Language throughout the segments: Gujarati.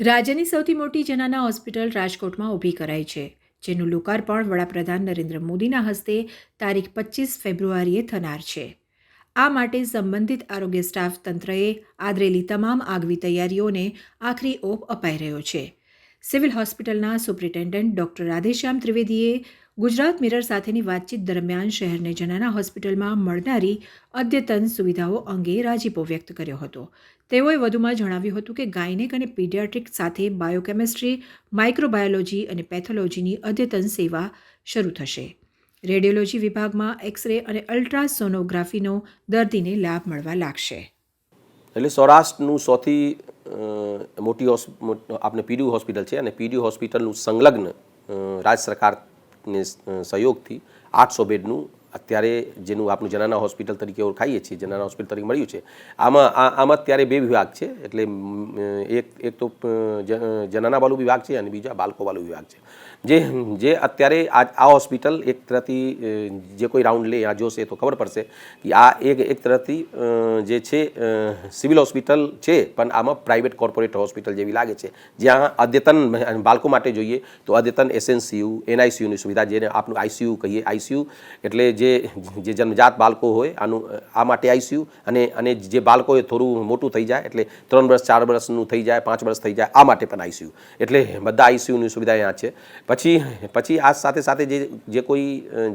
રાજ્યની સૌથી મોટી જનાના હોસ્પિટલ રાજકોટમાં ઊભી કરાઈ છે, જેનું લોકાર્પણ વડાપ્રધાન નરેન્દ્ર મોદીના હસ્તે તારીખ પચીસ ફેબ્રુઆરીએ થનાર છે. આ માટે સંબંધિત આરોગ્ય સ્ટાફ તંત્રએ આદરેલી તમામ આગવી તૈયારીઓને આખરી ઓપ અપાઈ રહ્યો છે. સિવિલ હોસ્પિટલના સુપ્રિન્ટેન્ડન્ટ ડોક્ટર રાધેશ્યામ ત્રિવેદીએ ગુજરાત મિરર સાથેની વાતચીત દરમિયાન શહેરને જનાના હોસ્પિટલમાં મળનારી અદ્યતન સુવિધાઓ અંગે રાજીપો વ્યક્ત કર્યો હતો. તેઓએ વધુમાં જણાવ્યું હતું કે ગાયનેક અને પીડિયાટ્રિક સાથે બાયોકેમિસ્ટ્રી, માઇક્રોબાયોલોજી અને પેથોલોજીની અદ્યતન સેવા શરૂ થશે. રેડિયોલોજી વિભાગમાં એક્સરે અને અલ્ટ્રાસોનોગ્રાફીનો દર્દીને લાભ મળવા લાગશે. એટલે સૌરાષ્ટ્રનું સૌથી મોટી આપણે પીડીયુ હોસ્પિટલ છે અને પીડીયુ હોસ્પિટલનું સંલગ્ન રાજ્ય સરકારને સ- સહયોગથી આઠસો બેડનું અત્યારે જેનું આપણું જનાના હોસ્પિટલ તરીકે ઓળખાઈએ છીએ, જનાના હોસ્પિટલ તરીકે મળ્યું છે. આમાં, આ- આમાં અત્યારે બે વિભાગ છે, એટલે એક એક તો જનાના વાળું વિભાગ છે અને બીજા બાળકો વાળું વિભાગ છે. જે જે અત્યારે આ આ હોસ્પિટલ એક તરફથી જે કોઈ રાઉન્ડ લે, આ જોશે તો ખબર પડશે કે આ એક એક તરફથી જે છે સિવિલ હોસ્પિટલ છે, પણ આમાં પ્રાઇવેટ કોર્પોરેટ હોસ્પિટલ જેવી લાગે છે. જ્યાં અદ્યતન બાળકો માટે જોઈએ તો અદ્યતન એસએનસીયુ, એનઆઈસીયુની સુવિધા જેને આપણું આઈસીયુ કહીએ, આઈસીયુ, એટલે જે જે જન્મજાત બાળકો હોય, આનું, આ માટે આઈસીયુ અને અને જે બાળકો એ થોડું મોટું થઈ જાય, એટલે ત્રણ વર્ષ, ચાર વર્ષનું થઈ જાય, પાંચ વર્ષ થઈ જાય, આ માટે પણ આઈસીયુ. એટલે બધા આઈસીયુની સુવિધા અહીંયા છે. પછી પછી આ સાથે સાથે જે જે કોઈ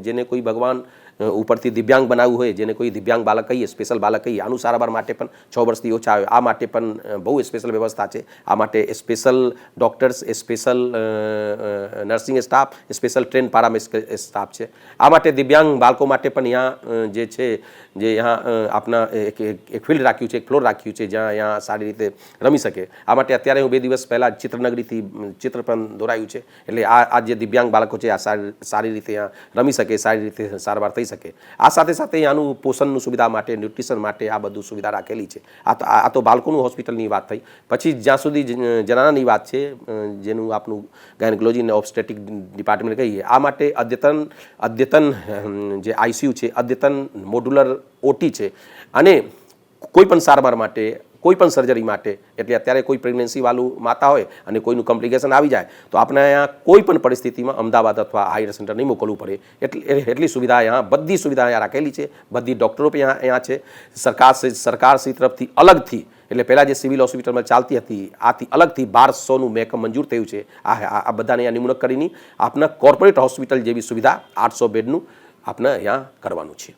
જેને કોઈ ભગવાન ઉપરથી દિવ્યાંગ બનાવવું હોય, જેને કોઈ દિવ્યાંગ બાળક કહીએ સ્પેશિયલ બાળક કહીએ, આનું સારવાર માટે પણ છ વર્ષથી ઓછા આવે. આ માટે પણ બહુ સ્પેશિયલ વ્યવસ્થા છે. આ માટે special doctors special nursing staff special train paramedical staff છે. આ માટે દિવ્યાંગ બાળકો માટે પણ અહીંયા જે છે, જે અહીંયા આપના એક, એક- ફિલ્ડ રાખ્યું છે, એક ફ્લોર રાખ્યું છે, જ્યાં અહીંયા સારી રીતે રમી શકે. આ માટે અત્યારે હું બે દિવસ પહેલાં ચિત્રનગરીથી ચિત્ર પણ દોરાયું છે. એટલે આ આ જે દિવ્યાંગ બાળકો છે, આ સારી રીતે અહીંયા રમી શકે, સારી રીતે સારવાર થઈ શકે. આ સાથે સાથે આનું પોષણનું સુવિધા માટે, ન્યુટ્રિશન માટે આ બધું સુવિધા રાખેલી છે. આ તો આ તો બાળકોનું હોસ્પિટલની વાત થઈ. પછી જ્યાં સુધી જનાની વાત છે જેનું આપણું ગાયનકોલોજી અને ઓબસ્ટેટિક ડિપાર્ટમેન્ટ કહીએ, આ માટે અદ્યતન અદ્યતન જે આઈસીયુ છે, અદ્યતન મોડ્યુલર ઓટી છે. અને કોઈ પણ સારવાર માટે કોઈ પણ સર્જરી માટે. એટલે અત્યારે કોઈ પ્રેગ્નન્સીવાળું માતા હોય અને કોઈનું કોમ્પ્લિકેશન આવી જાય, તો આપણે અહીંયા કોઈ પણ પરિસ્થિતિમાં અમદાવાદ અથવા હાયર સેન્ટર નહીં મોકલવું પડે. એટલી એટલી સુવિધા અહીંયા, બધી સુવિધા અહીંયા રાખેલી છે. બધી ડૉક્ટરો પણ અહીંયા છે. સરકાર સરકારશ્રી તરફથી અલગથી, એટલે પહેલાં જે સિવિલ હોસ્પિટલમાં ચાલતી હતી, આથી અલગથી બારસોનું મેકઅપ મંજૂર થયું છે. આ આ આ બધાને અહીંયા નિમણૂક કરીને આપના કોર્પોરેટ હોસ્પિટલ જેવી સુવિધા આઠસો બેડનું આપણે અહીંયા કરવાનું છે.